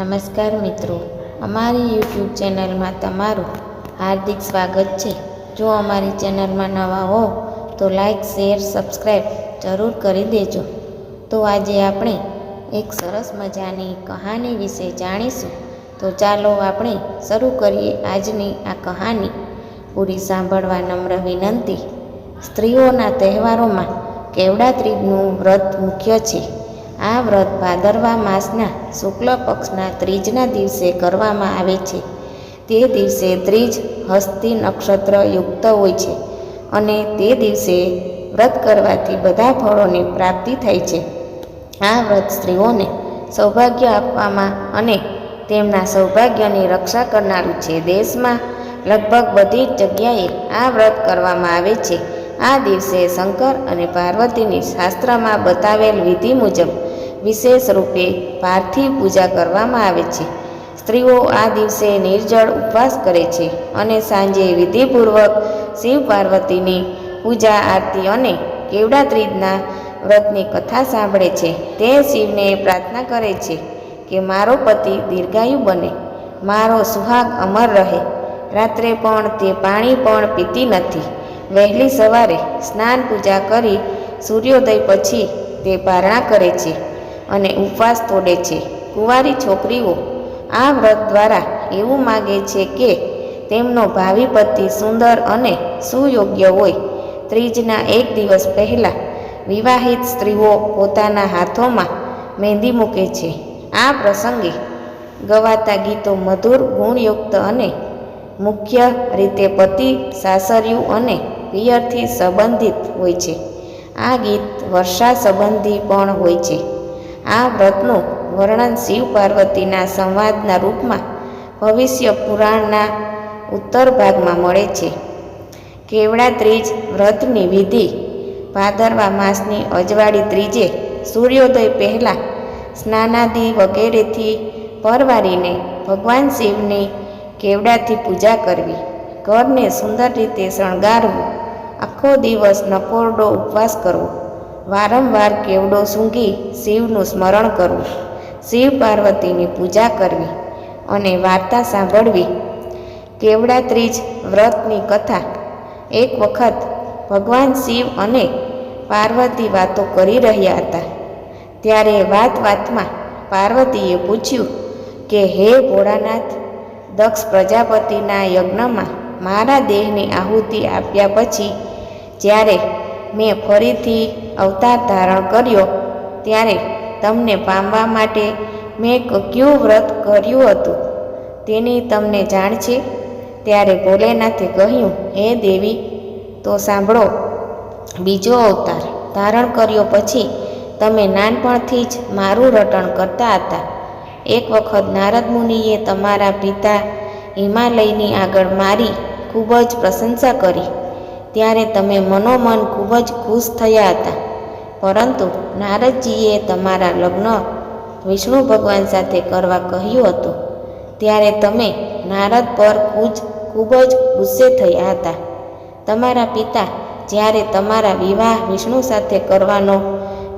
નમસ્કાર મિત્રો. અમારી યુટ્યુબ ચેનલમાં તમારું હાર્દિક સ્વાગત છે. જો અમારી ચેનલમાં નવા હો, તો લાઈક, શેર સબસ્ક્રાઈબ જરૂર કરી દેજો. તો આજે આપણે એક સરસ મજાની કહાની વિશે જાણીશું. તો ચાલો આપણે શરૂ કરીએ આજની આ કહાની. પૂરી સાંભળવા નમ્ર વિનંતી. સ્ત્રીઓના તહેવારોમાં કેવડા ત્રીજનું વ્રત મુખ્ય છે? આ વ્રત ભાદરવા માસના શુક્લ પક્ષના ત્રીજના દિવસે કરવામાં આવે છે. તે દિવસે ત્રીજ હસ્તી નક્ષત્ર યુક્ત હોય છે અને તે દિવસે વ્રત કરવાથી બધા ફળોની પ્રાપ્તિ થાય છે. આ વ્રત સ્ત્રીઓને સૌભાગ્ય આપવામાં અને તેમના સૌભાગ્યની રક્ષા કરનારું છે. દેશમાં લગભગ બધી જ જગ્યાએ આ વ્રત કરવામાં આવે છે. આ દિવસે શંકર અને પાર્વતીની શાસ્ત્રમાં બતાવેલ વિધિ મુજબ વિશેષ રૂપે પાર્થિવ પૂજા કરવામાં આવે છે. સ્ત્રીઓ આ દિવસે નિર્જળ ઉપવાસ કરે છે અને સાંજે વિધિપૂર્વક શિવ પાર્વતીની પૂજા આરતી અને કેવડા ત્રીજના વ્રતની કથા સાંભળે છે. તે શિવને પ્રાર્થના કરે છે કે મારો પતિ દીર્ઘાયુ બને, મારો સુહાગ અમર રહે. રાત્રે પણ તે પાણી પણ પીતી નથી. વહેલી સવારે સ્નાન પૂજા કરી સૂર્યોદય પછી તે પારણા કરે છે. અને ઉપવાસ તોડે છે. કુંવારી છોકરીઓ આ વ્રત દ્વારા એવું માગે છે કે તેમનો ભાવિ પતિ સુંદર અને સુયોગ્ય હોય. ત્રીજના એક દિવસ પહેલાં વિવાહિત સ્ત્રીઓ પોતાના હાથોમાં મહેંદી મૂકે છે. આ પ્રસંગે ગવાતા ગીતો મધુર, ગુણયુક્ત અને મુખ્ય રીતે પતિ, સાસરિયું અને પિયરથી સંબંધિત હોય છે. આ ગીત વર્ષા સંબંધી પણ હોય છે. આ વ્રતનું વર્ણન શિવ પાર્વતીના સંવાદના રૂપમાં ભવિષ્ય પુરાણના ઉત્તર ભાગમાં મળે છે. કેવડા ત્રીજ વ્રતની વિધિ ભાદરવા માસની અજવાળી ત્રીજે સૂર્યોદય પહેલાં સ્નાનાદિ વગેરેથી પરવારીને ભગવાન શિવની કેવડાથી પૂજા કરવી, ઘરને સુંદર રીતે શણગારવું, આખો દિવસ નકોરડો ઉપવાસ કરવો વારંવાર કેવડો સૂંઘી શિવનું સ્મરણ કરવું શિવ પાર્વતીની પૂજા કરવી અને વાર્તા સાંભળવી. કેવડા ત્રીજ વ્રતની કથા. એક વખત ભગવાન શિવ અને પાર્વતી વાતો કરી રહ્યા હતા. ત્યારે વાત વાતમાં પાર્વતીએ પૂછ્યું કે, હે ભોળાનાથ, દક્ષ પ્રજાપતિના યજ્ઞમાં મારા દેહની આહુતિ આપ્યા પછી જ્યારે મેં ફરીથી અવતાર ધારણ કર્યો ત્યારે તમને પામવા માટે મેં કયું વ્રત કર્યું હતું? તેની તમને જાણ છે? ત્યારે ભોલેનાથે કહ્યું, હે દેવી, તો સાંભળો. બીજો અવતાર ધારણ કર્યો પછી તમે નાનપણથી જ મારું રટણ કરતા હતા. એક વખત નારદ મુનિએ તમારા પિતા હિમાલયની આગળ મારી ખૂબ જ પ્રશંસા કરી. ત્યારે તમે મનોમન ખૂબ જ ખુશ થયા હતા. પરંતુ નારદજીએ તમારા લગ્ન વિષ્ણુ ભગવાન સાથે કરવા કહ્યું હતું. ત્યારે તમે નારદ પર કુજ, ખૂબ જ ગુસ્સે થયા હતા. તમારા પિતા જ્યારે તમારા વિવાહ વિષ્ણુ સાથે કરવાનો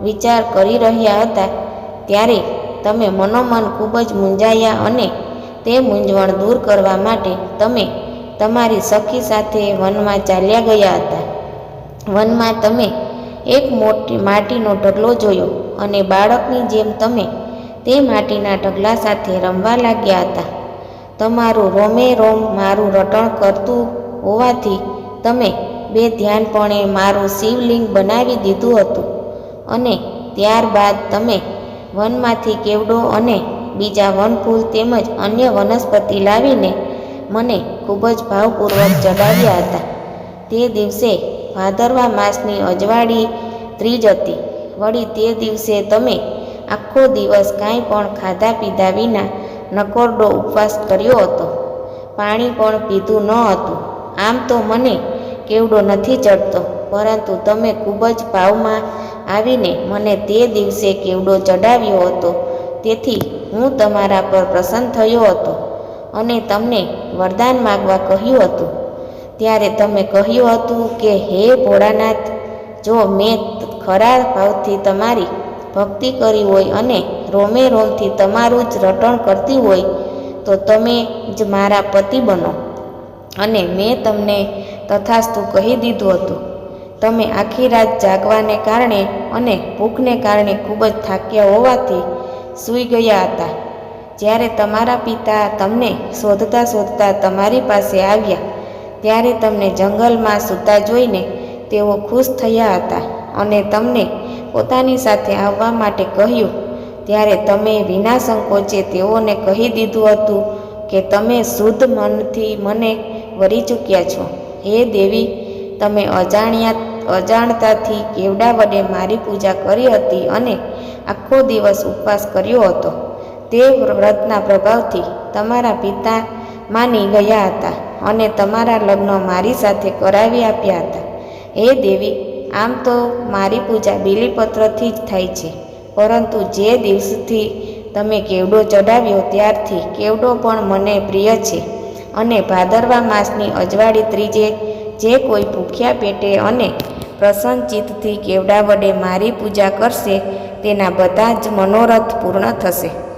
વિચાર કરી રહ્યા હતા, ત્યારે તમે મનોમન ખૂબ જ મૂંઝાયા અને તે મૂંઝવણ દૂર કરવા માટે તમે તમારી સખી સાથે વનમાં ચાલ્યા ગયા હતા. વનમાં તમે એક મોટી માટીનો ઢગલો જોયો અને બાળકની જેમ તમે તે માટીના ઢગલા સાથે રમવા લાગ્યા હતા. તમારું રોમે રોમ મારું રટણ કરતું હોવાથી તમે બે ધ્યાનપણે મારું શિવલિંગ બનાવી દીધું હતું અને ત્યારબાદ તમે વનમાંથી કેવડો અને બીજા વનફૂલ તેમજ અન્ય વનસ્પતિ લાવીને મને ખૂબ જ ભાવપૂર્વક ચડાવ્યા હતા. તે દિવસે ભાદરવા માસની અજવાળી ત્રીજ હતી. વળી તે દિવસે તમે આખો દિવસ કાંઈ પણ ખાધા પીધા વિના નકોરડો ઉપવાસ કર્યો હતો. પાણી પણ પીધું ન હતું. આમ તો મને કેવડો નથી ચડતો, પરંતુ તમે ખૂબ જ ભાવમાં આવીને મને તે દિવસે કેવડો ચડાવ્યો હતો. તેથી હું તમારા પર પ્રસન્ન થયો હતો અને તમને વરદાન માગવા કહ્યું હતું. ત્યારે તમે કહ્યું હતું કે, હે ભોળાનાથ, જો મેં ખરા ભાવથી તમારી ભક્તિ કરી હોય અને રોમે રોમથી તમારું જ રટણ કરતી હોય, તો તમે જ મારા પતિ બનો. અને મેં તમને તથાસ્તુ કહી દીધું હતું. તમે આખી રાત જાગવાને કારણે અને ભૂખને કારણે ખૂબ જ થાક્યા હોવાથી સૂઈ ગયા હતા. જ્યારે તમારા પિતા તમને શોધતા શોધતા તમારી પાસે આવ્યા, ત્યારે તમને જંગલમાં સૂતા જોઈને તેઓ ખુશ થયા હતા. અને તમને પોતાની સાથે આવવા માટે કહ્યું. ત્યારે તમે વિના સંકોચે તેઓને કહી દીધું હતું કે તમે શુદ્ધ મનથી મને વરી ચૂક્યા છો. હે દેવી, તમે અજાણ્યા, અજાણતાથી કેવડા વડે મારી પૂજા કરી હતી અને આખો દિવસ ઉપવાસ કર્યો હતો. તે વ્રતના પ્રભાવથી તમારા પિતા માની ગયા હતા અને તમારા લગ્ન મારી સાથે કરાવી આપ્યા હતા. હે દેવી આમ તો મારી પૂજા બીલીપત્રથી જ થાય છે. પરંતુ જે દિવસથી તમે કેવડો ચડાવ્યો ત્યારથી કેવડો પણ મને પ્રિય છે. અને ભાદરવા માસની અજવાળી ત્રીજે જે કોઈ ભૂખ્યા પેટે અને પ્રસન્નચિત્તથી કેવડા વડે મારી પૂજા કરશે, તેના બધા જ મનોરથ પૂર્ણ થશે.